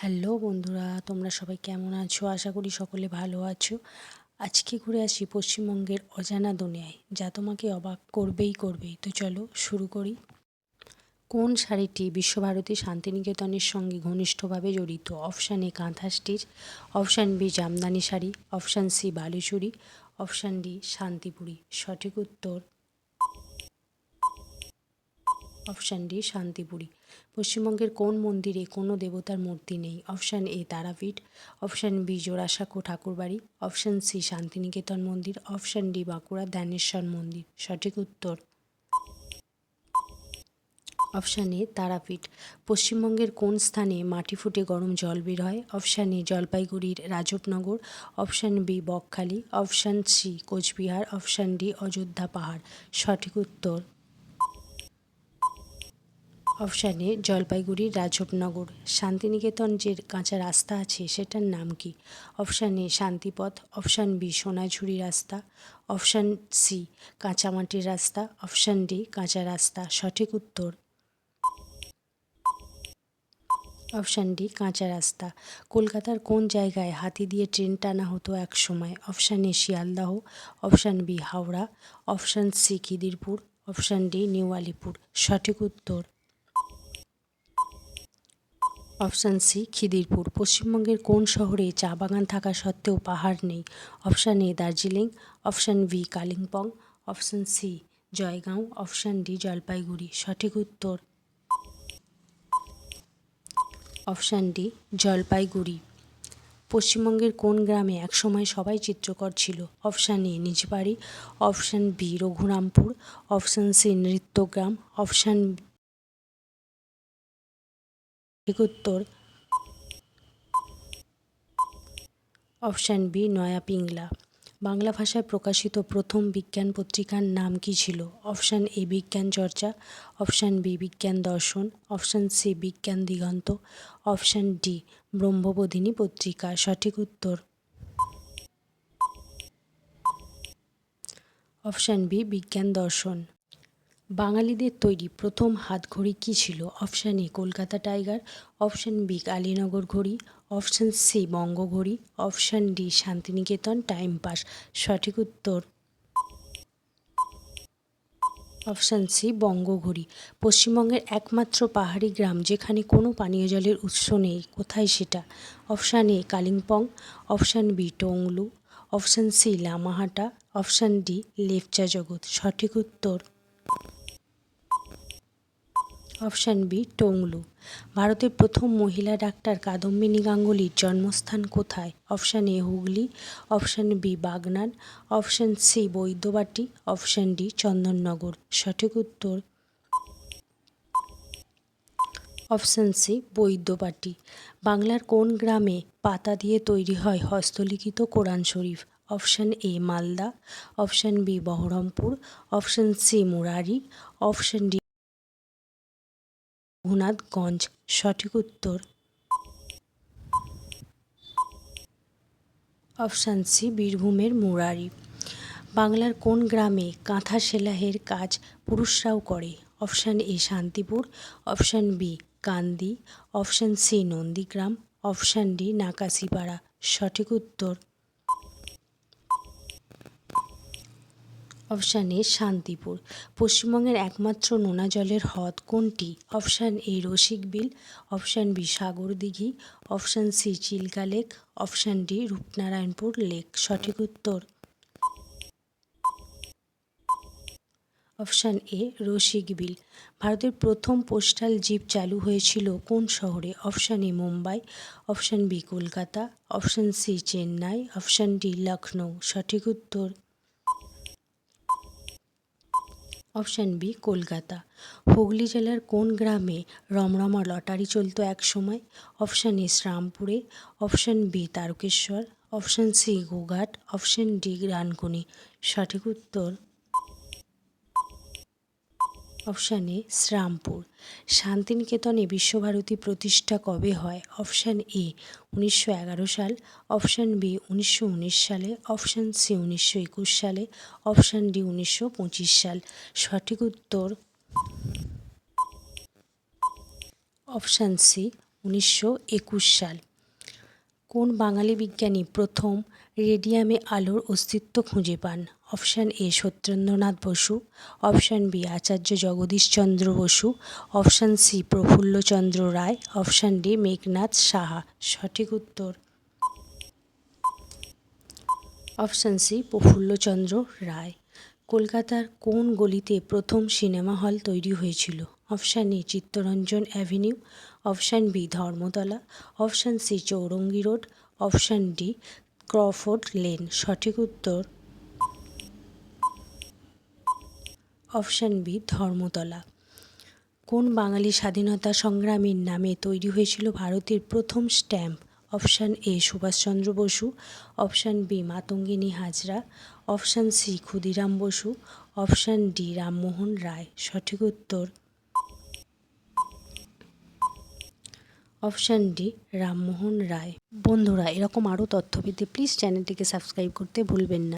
Hello বন্ধুরা, তোমরা সবাই কেমন আছো? আশা করি সকলে ভালো আছো। আজকে ঘুরে আসি পশ্চিমবঙ্গের অজানা দুনিয়ায়, যা তোমাকে অবাক করবেই করবেই। তো চলো শুরু করি। কোন শাড়িটি বিশ্বভারতী শান্তিনিকেতনের সঙ্গে ঘনিষ্ঠভাবে জড়িত? Option A kantha stitch option B Jamdani sari, option C Baluchari, option D Shantipuri. সঠিক উত্তর অপশান ডি, শান্তিপুরী। পশ্চিমবঙ্গের কোন মন্দিরে কোনো দেবতার মূর্তি নেই? Option A, Tarapith. Option B, Jorasanko Thakurbari. Option C, Santiniketan মন্দির। অপশান ডি, বাঁকুড়া ধ্যানেশ্বর মন্দির। সঠিক উত্তর। Option A, Tarapith. পশ্চিমবঙ্গের কোন স্থানে মাটি ফুটে গরম জল বের হয়? অপশান এ, জলপাইগুড়ির Rajbanagar. Option B, Bakkhali. Option C, Coochbehar. Option D, Ajodhya Pahar. সঠিক উত্তর। অপশানে জলপাইগুড়ির রাজবনগর শান্তিনিকেতন যে কাঁচা রাস্তা আছে, সেটার নাম কি? Option A Shantipath option B Sonajhuri রাস্তা অপশান সি কাঁচামাটির রাস্তা অপশান ডি কাঁচা রাস্তা। সঠিক উত্তর? অপশান ডি কাঁচা রাস্তা। কলকাতার কোন জায়গায় হাতি দিয়ে ট্রেন টানা হতো এক সময়? Option A Sealdah option B Howrah option C Khidirpur option D new Alipore. সঠিক উত্তর? Option C, Khidirpur. পশ্চিমবঙ্গের কোন শহরে চা বাগান থাকা সত্ত্বেও পাহাড় নেই? Option A, Darjeeling. Option B, Kalimpong. Option C, Jaigaon. Option D, Jalpaiguri. সঠিক উত্তর। Option D, Jalpaiguri. পশ্চিমবঙ্গের কোন গ্রামে একসময় সবাই চিত্রকর ছিল? Option A, Nijbari. Option B, Raghurampur. Option C, Nrityagram. Option সঠিক উত্তর। অপশান বি, নয়া পিংলা। বাংলা ভাষায় প্রকাশিত প্রথম বিজ্ঞান পত্রিকার নাম কী ছিল? অপশান এ, বিজ্ঞান চর্চা। অপশান বি, বিজ্ঞান দর্শন। অপশান সি, বিজ্ঞান দিগন্ত। অপশান ডি, ব্রহ্মবোধিনী পত্রিকা। সঠিক উত্তর। অপশান বি, বিজ্ঞান দর্শন। বাঙালিদের তৈরি প্রথম হাতঘড়ি কী ছিল? Option A, Kolkata tiger, option B, Kalinagar ঘড়ি, অপশান সি, বঙ্গ ঘড়ি, option D, Santiniketan time pass. সঠিক উত্তর অপশান সি বঙ্গঘড়ি পশ্চিমবঙ্গের একমাত্র পাহাড়ি গ্রাম যেখানে কোনো পানীয় জলের উৎস নেই, কোথায় সেটা? Option A, Kalimpong, option B, Tonglu, option C, Lamahatta, option D, Lepcha Jagat. সঠিক উত্তর অপশান বি, টংলু। ভারতের প্রথম মহিলা ডাক্তার কাদম্বিনী গাঙ্গুলির জন্মস্থান কোথায়? Option A, Hooghly. Option B, Bagnan. Option C, Baidyabati. Option D, Chandannagar. সঠিক উত্তর অপশান সি, বৈদ্যবাটি। বাংলার কোন গ্রামে পাতা দিয়ে তৈরি হয় হস্তলিখিত Quran Sharif? Option A, Malda. Option B, Berhampore. Option C, Murari. Option D Raghunathganj, সঠিক উত্তর। অপশান সি, বীরভূমের মুরারি। বাংলার কোন গ্রামে কাঁথা সেলাইয়ের কাজ পুরুষরাও করে? Option A, Shantipur. Option B, Kandi. Option C, Nandigram. Option D, Nakashipara. সঠিক উত্তর। Option A Shantipur. পশ্চিমবঙ্গের একমাত্র নোনা জলের হ্রদ কোনটি? Option A Rasik Bil, option B Sagar Dighi, option C Chilka lake, option D Rupnarayanpur lake. সঠিক উত্তর। অপশান এ রসিক বিল, ভারতের প্রথম পোস্টাল জিপ চালু হয়েছিল কোন শহরে? Option A Mumbai, option B Kolkata, option C Chennai, option D Lucknow. সঠিক উত্তর। Option B, Kolkata. হুগলি জেলার কোন গ্রামে রমরমা লটারি চলতো এক সময়? Option A, শ্রামপুরে। Option B, Tarakeswar. Option C, Goghat. Option D, Rankuni. সঠিক উত্তর অপশান এ শ্রামপুর। শান্তিনিকেতনে বিশ্বভারতী প্রতিষ্ঠা কবে হয়? অপশান এ, উনিশশো এগারো সাল, অপশান বি, উনিশশো উনিশ সালে, অপশান সি, উনিশশো একুশ সালে, অপশান ডি, উনিশশো পঁচিশ সাল। সঠিক উত্তর অপশান সি, উনিশশো একুশ সাল। কোন বাঙালি বিজ্ঞানী প্রথম রেডিয়ামে আলোর অস্তিত্ব খুঁজে পান? Option A Satyendranath Bose, option B Acharya Jagadishchandra Bose, option C Prafullachandra Ray, option D Meghnad Saha. সঠিক উত্তর। Option C Prafullachandra Ray. কলকাতার কোন গলিতে প্রথম সিনেমা হল তৈরি হয়েছিল? Option A Chittaranjan avenue, option B Dharmatala, option C Chowringhee road, option D Crawford lane. সঠিক উত্তর। Option B, Dharmatala. কোন বাঙালি স্বাধীনতা সংগ্রামীর নামে তৈরি হয়েছিল ভারতের প্রথম stamp? Option A, Subhashchandra Bose. Option B, Matangini Hazra. Option C, Khudiram Bose. Option D, Rammohan Roy. সঠিক উত্তর? Option D, Rammohan Roy. বন্ধুরা, এরকম আরও তথ্য পেতে প্লিজ চ্যানেলটিকে সাবস্ক্রাইব করতে ভুলবেন না।